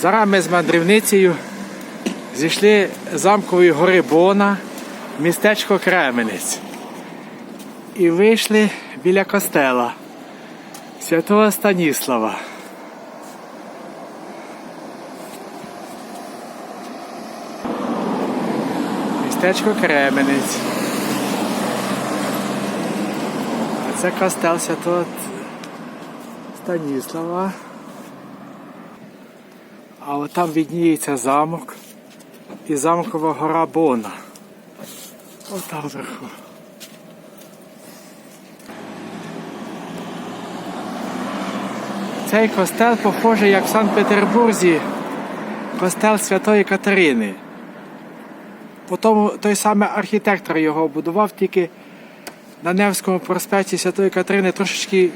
Зараз ми з мандрівницею зійшли з замкової гори Бона містечко Кременець. І вийшли біля костела святого Станіслава. Містечко Кременець. Це костел святого Станіслава. А от там відніється замок і замкова гора Бона. Там вверху. Цей костел похожий, як в Санкт-Петербурзі, костел Святої Катерини. Потім той самий архітектор його будував, тільки на Невському проспекті Святої Катерини трошечки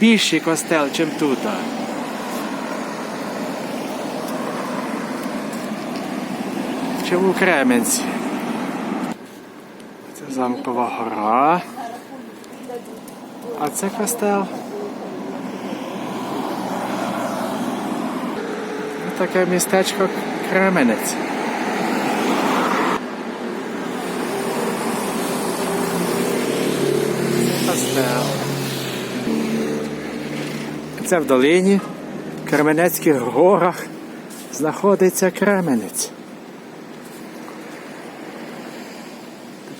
більший костел, ніж тут. Чому у Кременці? Це замкова гора. А це костел. Таке містечко Кременець. Це в долині, в Кременецьких горах знаходиться Кременець.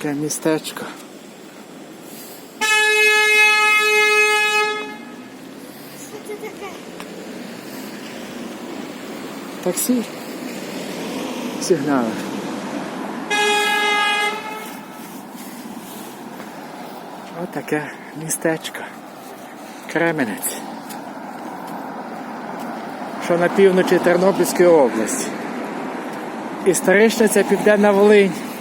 Таке містечко. Що це таке? Таксі. Сигнали. Отаке містечко. Кременець. Що на півночі Тернопільської області. Історично це Південна Волинь.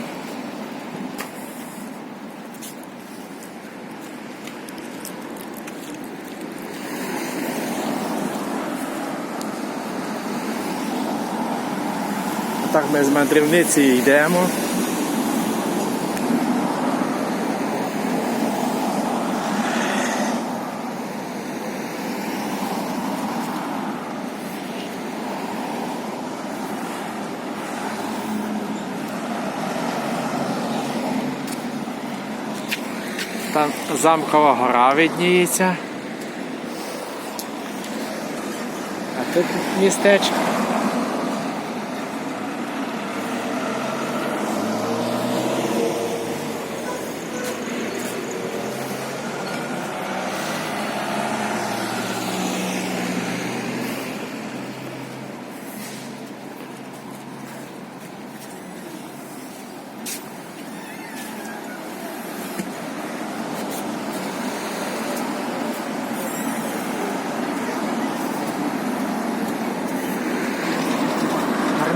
Ми з мандрівниці йдемо. Там замкова гора видніється. А тут містечко.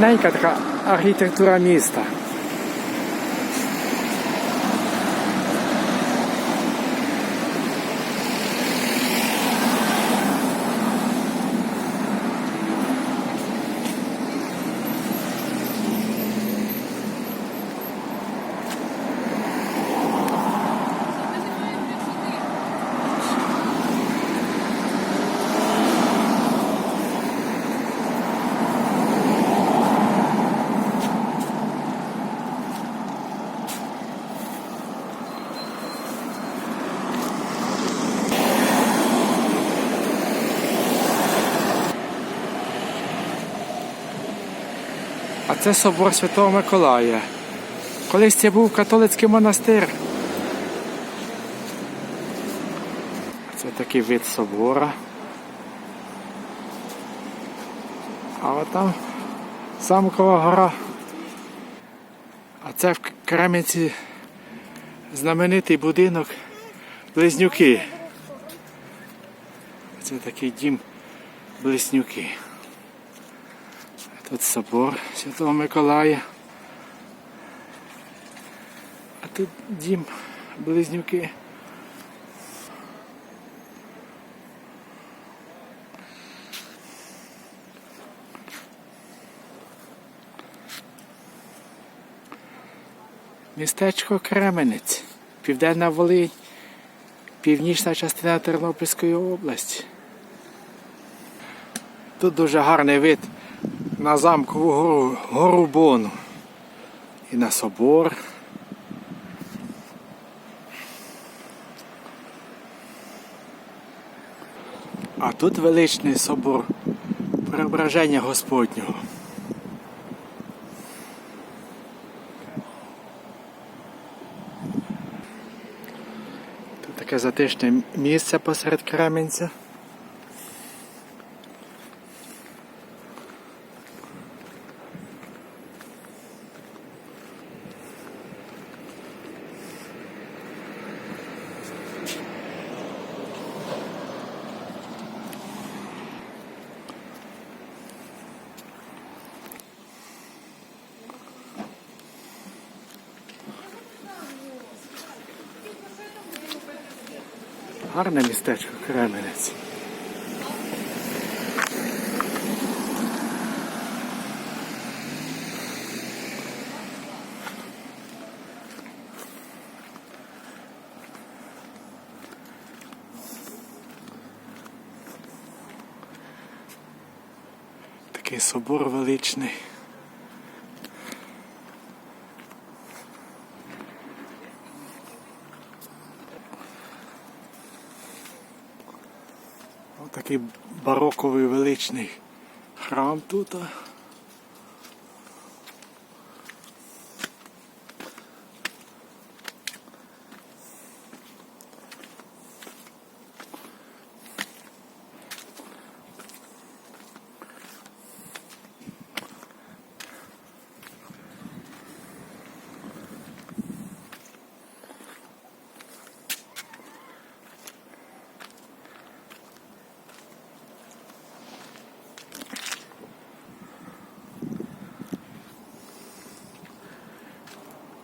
Гарненька така архітектура міста. Це собор Святого Миколая. Колись це був католицький монастир. Це такий вид собора. А от там Самкова гора. А це в Кременці знаменитий будинок Близнюки. Це такий дім Близнюки. Тут собор Святого Миколая. А тут дім Близнюки. Містечко Кременець, Південна Волинь, північна частина Тернопільської області. Тут дуже гарний вид на замкову гору, гору Бону і на собор. А тут величний собор Преображення Господнього. Тут таке затишне місце посеред Кременця. Гарне містечко Кременець. Такий собор величний. Такий бароковий величний храм тут.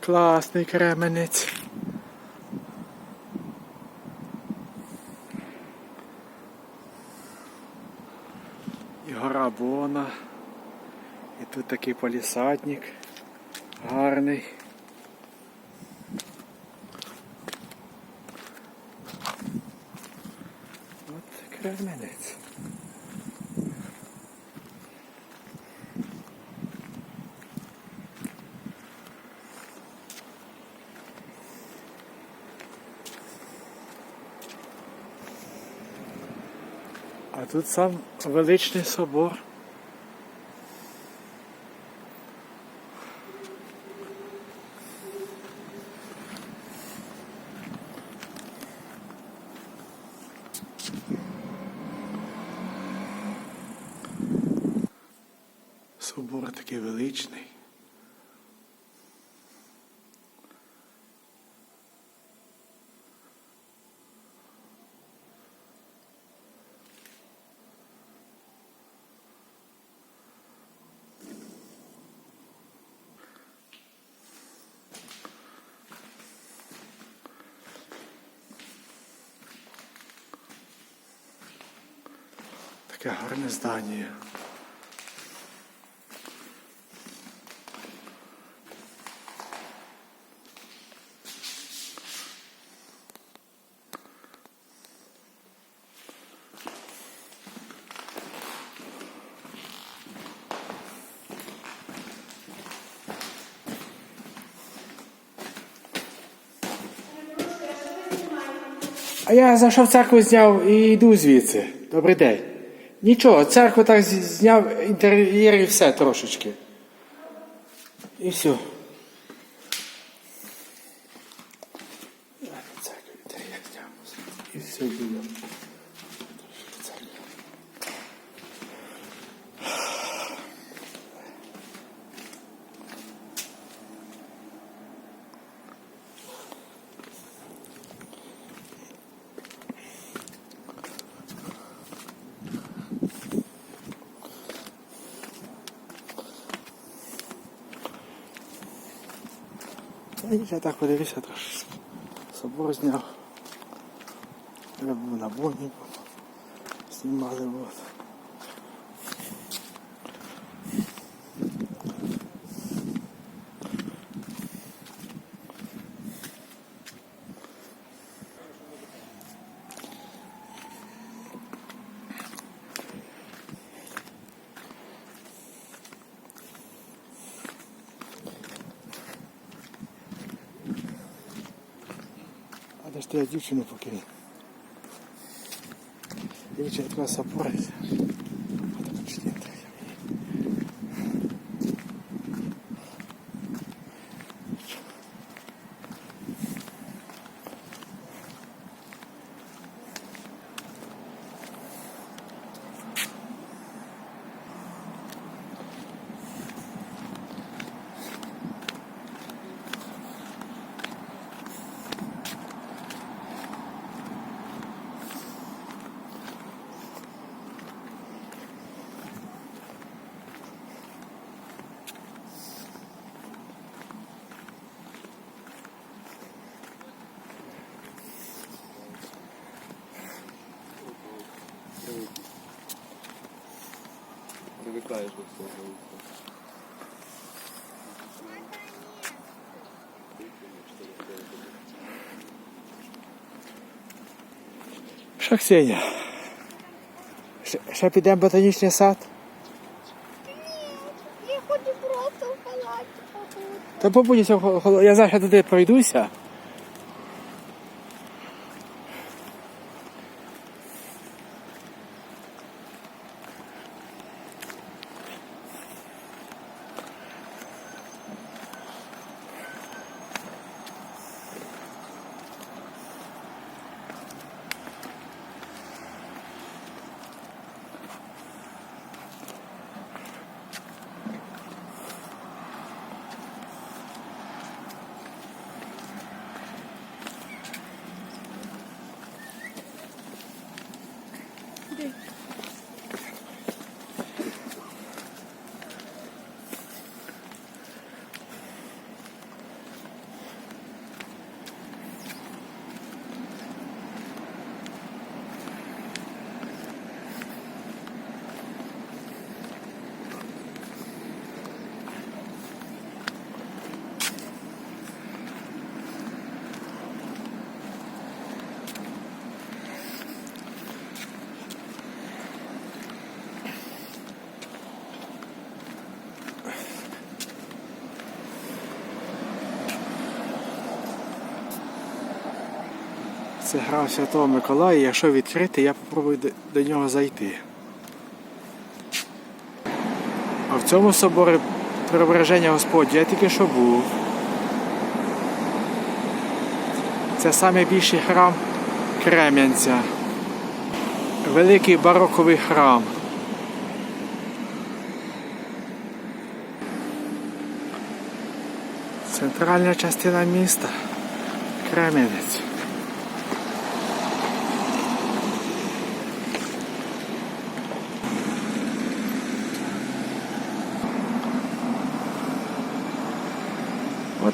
Класний кременець. І гора Бона. І тут такий полісадник гарний. От кременець. Тут сам величний собор. Собор такий величний. Таке гарне здання. А я зайшов в церкву зняв і йду звідси. Добрий день. Нічого, церква так зняв інтер'єр і все трошечки. І все. Церкву інтер'єр зняв. І все було. Я так подивився трошки. Собор зняв. Я був на боні. Знімали от. Бачите, я дівчину покинув. Дівчина така Що, Ксеня? Ще, ще підемо в ботанічний сад? Я хочу просто в палаті побути. Та хол- я зараз туди пройдуся. Це грав Святого Миколая, якщо відкрити, я попробую до, до нього зайти. А в цьому соборі Преображення Господня я тільки що був. Це найбільший храм Крем'янця. Великий бароковий храм. Центральна частина міста Крем'янець.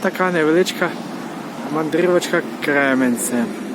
Отака невеличка мандрівочка Кременцем.